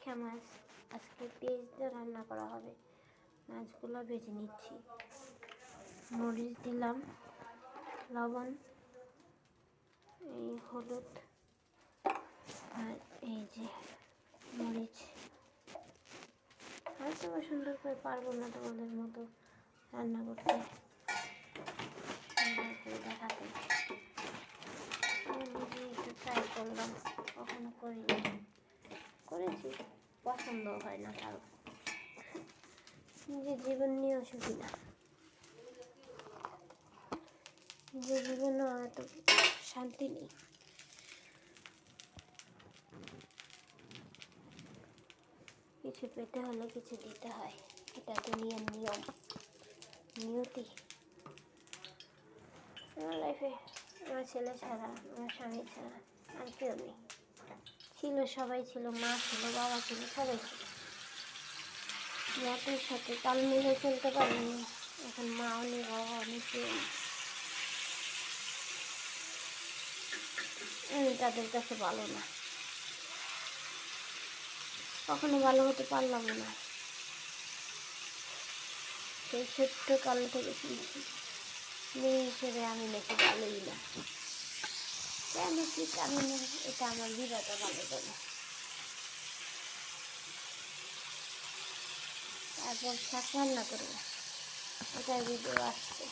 পাঁচখা মাছ আজকে পেঁয়াজ দিয়ে রান্না করা হবে। মাছগুলো ভেজে নিচ্ছি। মরিচ দিলাম, লবণ, এই হলুদ, আর এই যে মরিচ। হয়তো সুন্দর করে পারব না তোমাদের মতো রান্না করতে। সুন্দর করে দেখাতে। একটু ট্রাই করলাম, কখনো করিনি। করেছি পছন্দ হয় না কারও। নিজের জীবন নিয়েও সুখী না। নিজের জীবনেও এত শান্তি নেই। কিছু পেতে হলে কিছু দিতে হয়। এটা দুনিয়ার নিয়ম নিয়তি। আমার লাইফে আমার ছেলে ছাড়া, আমার স্বামী ছাড়া আর কেউ নেই। ছিল, সবাই ছিল, মা ছিল, বাবা ছিল, সবাই ছিল। মাটির সাথে তাল মিলে চলতে পারিনি। এখন মা নেই বাবা নেই আমি তাদের কাছে ভালো না। কখনো ভালো হতে পারলাম না। সেই ছোট্ট কাল থেকে শুনছি। মেয়ে হিসেবে আমি নাকি ভালোই না। কেন কি কারণে এটা আমার বিরাটা ভালো করে। তারপর শাক রান্না করব। ওটার ভিডিও আসছে।